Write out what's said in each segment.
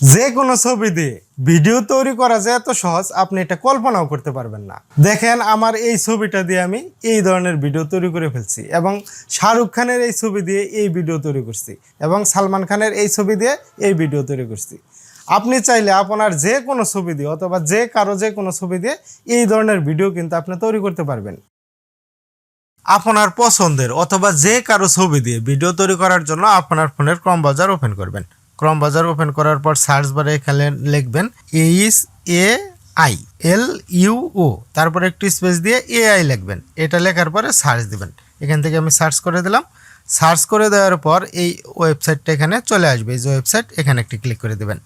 যে কোনো ছবি দিয়ে ভিডিও তৈরি করা যে এত সহজ, আপনি এটা কল্পনাও করতে পারবেন না। দেখেন, আমার এই ছবিটা দিয়ে আমি এই ধরনের ভিডিও তৈরি করে ফেলছি এবং শাহরুখ খানের এই ছবি দিয়ে এই ভিডিও তৈরি করছি এবং সালমান খানের এই ছবি দিয়ে এই ভিডিও তৈরি করছি। আপনি চাইলে আপনার যে কোনো ছবি দিয়ে অথবা যে কারও যে কোনো ছবি দিয়ে এই ধরনের ভিডিও কিন্তু আপনি তৈরি করতে পারবেন। আপনার পছন্দের অথবা যে কারও ছবি দিয়ে ভিডিও তৈরি করার জন্য আপনার ফোনের ক্রম বাজার ওপেন করবেন। ক্রম বাজার ওপেন করার পর সার্চ বারে এখানে লিখবেন H A I L U O তারপরে একটু স্পেস দিয়ে এ আই লিখবেন। এটা লেখার পরে সার্চ দিবেন। এখান থেকে আমি সার্চ করে দিলাম। সার্চ করে দেওয়ার পর এই ওয়েবসাইটটা এখানে চলে আসবে। এই যে ওয়েবসাইট, এখানে একটি ক্লিক করে দেবেন।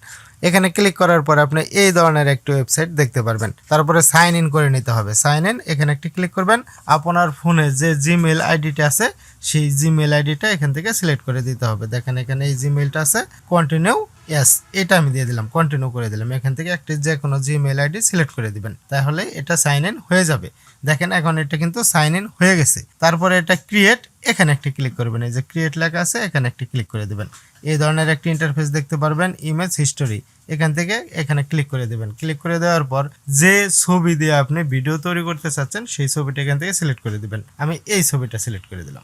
এখানে ক্লিক করার পর আপনি এই ধরনের একটি ওয়েবসাইট দেখতে পারবেন। তারপরে সাইন ইন করে নিতে হবে। সাইন ইন, এখানে একটি ক্লিক করবেন। আপনার ফোনে যে জিমেল আইডিটা আছে, সেই জিমেল আইডিটা এখান থেকে সিলেক্ট করে দিতে হবে। দেখেন এখানে এই জিমেলটা আছে। কন্টিনিউ ইয়েস এটা আমি দিয়ে দিলাম কন্টিনিউ করে দিলাম। এখান থেকে একটি যে কোনো জিমেল আইডি সিলেক্ট করে দিবেন। তাহলে এটা সাইন ইন হয়ে যাবে। দেখেন এখন এটা কিন্তু সাইন ইন হয়ে গেছে। তারপরে এটা ক্রিয়েট এখানে একটি ক্লিক করবেন। এই যে ক্রিয়েট লেখা আছে, এখানে একটি ক্লিক করে দিবেন। এই ধরনের একটি ইন্টারফেস দেখতে পারবেন ইমেজ হিস্টোরি এখান থেকে এখানে ক্লিক করে দেবেন। ক্লিক করে দেওয়ার পর যে ছবি দিয়ে আপনি ভিডিও তৈরি করতে চাচ্ছেন, সেই ছবিটা এখান থেকে সিলেক্ট করে দিবেন। আমি এই ছবিটা সিলেক্ট করে দিলাম।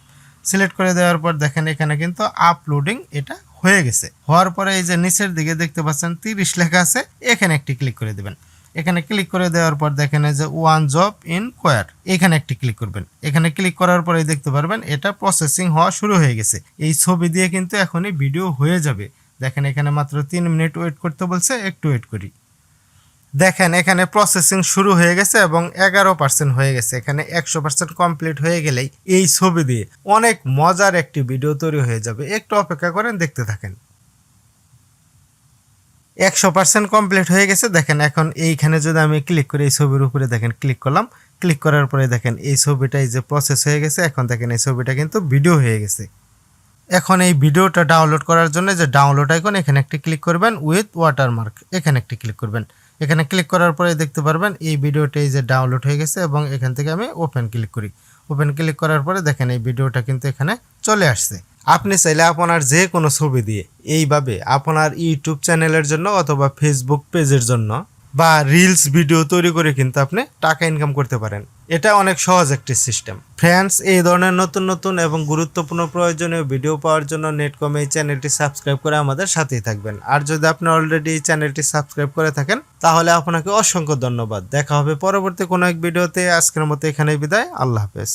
সিলেক্ট করে দেওয়ার পর দেখেন এখানে কিন্তু আপলোডিং এটা হয়ে গেছে। হওয়ার পরে এই যে নিচের দিকে দেখতে পাচ্ছেন তিরিশ লেখা আছে, এখানে একটি ক্লিক করে দেবেন। এখানে ক্লিক করে দেওয়ার পর দেখেন এই যে ওয়ান জব ইন কোয়ার এখানে একটি ক্লিক করবেন। এখানে ক্লিক করার পরে দেখতে পারবেন এটা প্রসেসিং হওয়া শুরু হয়ে গেছে। এই ছবি দিয়ে কিন্তু এখনই ভিডিও হয়ে যাবে। দেখেন এখানে মাত্র তিন মিনিট ওয়েট করতে বলছে, একটু ওয়েট করি। দেখেন, এখানে প্রসেসিং শুরু হয়ে গেছে এবং এগারো পার্সেন্ট হয়ে গেছে। এখানে একশো পার্সেন্ট কমপ্লিট হয়ে গেলেই এই ছবি দিয়ে অনেক মজার একটি ভিডিও তৈরি হয়ে যাবে। একটু অপেক্ষা করেন, দেখতে থাকেন। একশো পার্সেন্ট কমপ্লিট হয়ে গেছে। দেখেন, এখন এইখানে যদি আমি ক্লিক করি এই ছবির উপরে দেখেন ক্লিক করলাম। ক্লিক করার পরে দেখেন, এই ছবিটাই যে প্রসেস হয়ে গেছে, এখন দেখেন এই ছবিটা কিন্তু ভিডিও হয়ে গেছে। এখন এই ভিডিওটা ডাউনলোড করার জন্য যে ডাউনলোড আইকন এখানে একটি ক্লিক করবেন উইথ ওয়াটারমার্ক এখানে একটি ক্লিক করবেন। এখানে ক্লিক করার পরে দেখতে পারবেন এই ভিডিওটা এই যে ডাউনলোড হয়ে গেছে এবং এখান থেকে আমি ওপেন ক্লিক করি। ওপেন ক্লিক করার পরে দেখেন এই ভিডিওটা কিন্তু এখানে চলে আসছে। আপনি চাইলে আপনার যে কোনো ছবি দিয়ে এইভাবে আপনার ইউটিউব চ্যানেলের জন্য অথবা ফেসবুক পেজের জন্য বা রিলস ভিডিও তৈরি করে কিন্তু আপনি টাকা ইনকাম করতে পারেন। এটা অনেক সহজ একটি সিস্টেম। ফ্রেন্ডস, এই ধরনের নতুন নতুন এবং গুরুত্বপূর্ণ প্রয়োজনীয় ভিডিও পাওয়ার জন্য নেটকম এই চ্যানেলটি সাবস্ক্রাইব করে আমাদের সাথেই থাকবেন। আর যদি আপনি অলরেডি এই চ্যানেলটি সাবস্ক্রাইব করে থাকেন, তাহলে আপনাকে অসংখ্য ধন্যবাদ। দেখা হবে পরবর্তী কোনো এক ভিডিওতে। আজকের মতো এখানে বিদায়। আল্লাহ হাফেজ।